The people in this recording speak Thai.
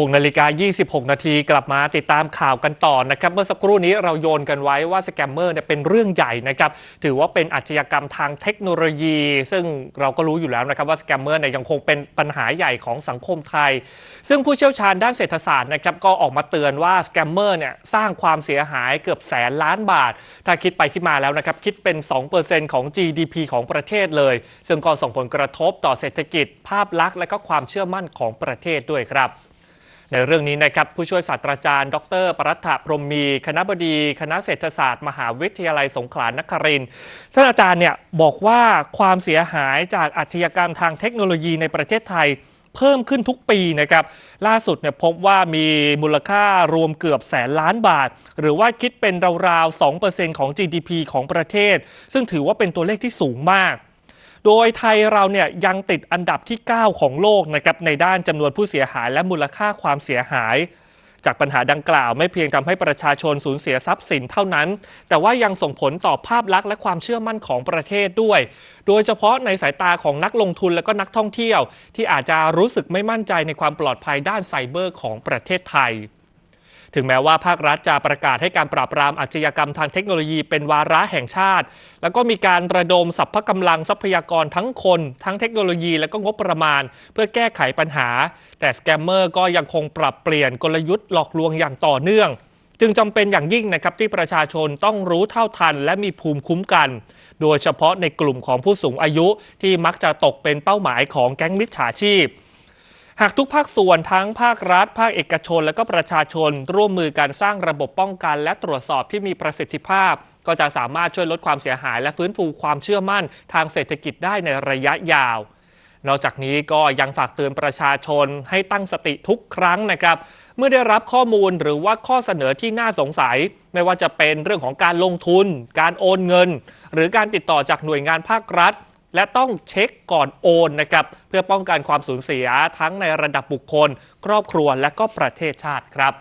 6นาฬิกา 26 นาทีกลับมาติดตามข่าวกันต่อนะครับเมื่อสักครู่นี้เราโยนกันไว้ว่าสแกมเมอร์เนี่ยเป็นเรื่องใหญ่นะครับถือว่าเป็นอาชญากรรมทางเทคโนโลยี ซึ่งเราก็รู้อยู่แล้วนะครับว่าสแกมเมอร์เนี่ยยังคงเป็นปัญหาใหญ่ของสังคมไทย ซึ่งผู้เชี่ยวชาญด้านเศรษฐศาสตร์นะครับก็ออกมาเตือนว่าสแกมเมอร์เนี่ยสร้างความเสียหายเกือบแสนล้านบาท ถ้าคิดไปคิดมาแล้วนะครับคิดเป็น 2%ของ GDP ของประเทศเลย ซึ่งก็ส่งผลกระทบต่อเศรษฐกิจ ภาพลักษณ์และก็ความเชื่อมั่นของประเทศด้วยครับ ในเรื่องนี้นะครับผู้ช่วยศาสตราจารย์ ดร ปรัฐพรมมี คณะบดีคณะเศรษฐศาสตร์ มหาวิทยาลัยสงขลานครินทร์ท่านอาจารย์เนี่ยบอกว่าความเสียหายจากอาชญากรรมทางเทคโนโลยีในประเทศไทยเพิ่มขึ้นทุกปีนะครับ ล่าสุดเนี่ยพบว่ามีมูลค่ารวมเกือบแสนล้านบาท หรือว่าคิดเป็นราวๆ 2%ของ GDP ของประเทศ ซึ่งถือว่าเป็นตัวเลขที่สูงมาก โดยไทยเราเนี่ยยังติดอันดับที่ 9 ของโลกนะครับในด้านจำนวนผู้เสียหายและมูลค่าความเสียหาย จากปัญหาดังกล่าวไม่เพียงทำให้ประชาชนสูญเสียทรัพย์สินเท่านั้น แต่ว่ายังส่งผลต่อภาพลักษณ์และความเชื่อมั่นของประเทศด้วย โดยเฉพาะในสายตาของนักลงทุนและก็นักท่องเที่ยว ที่อาจจะรู้สึกไม่มั่นใจในความปลอดภัยด้านไซเบอร์ของประเทศไทย ถึงแม้ว่าภาครัฐจะประกาศให้การปราบปรามอาชญากรรมทางเทคโนโลยีเป็นวาระแห่งชาติ แล้วก็มีการระดมสรรพกำลังทรัพยากรทั้งคน ทั้งเทคโนโลยี และก็งบประมาณ เพื่อแก้ไขปัญหา แต่สแกมเมอร์ก็ยังคงปรับเปลี่ยนกลยุทธ์หลอกลวงอย่างต่อเนื่อง จึงจำเป็นอย่างยิ่งนะครับที่ประชาชนต้องรู้เท่าทัน และมีภูมิคุ้มกัน โดยเฉพาะในกลุ่มของผู้สูงอายุที่มักจะตกเป็นเป้าหมายของแก๊งมิจฉาชีพ หากทุกภาคส่วนทั้งภาครัฐ ภาคเอกชน และก็ประชาชน ร่วมมือการสร้างระบบป้องกัน และตรวจสอบที่มีประสิทธิภาพ ก็จะสามารถช่วยลดความเสียหาย และฟื้นฟูความเชื่อมั่น ทางเศรษฐกิจได้ในระยะยาว นอกจากนี้ก็ยังฝากเตือนประชาชนให้ตั้งสติทุกครั้งนะครับ เมื่อได้รับข้อมูลหรือว่าข้อเสนอที่น่าสงสัย ไม่ว่าจะเป็นเรื่องของการลงทุน การโอนเงิน หรือการติดต่อจากหน่วยงานภาครัฐ และต้องเช็คก่อนโอนนะครับเพื่อป้องกันความสูญเสียทั้งในระดับบุคคล ครอบครัวและก็ประเทศชาติครับ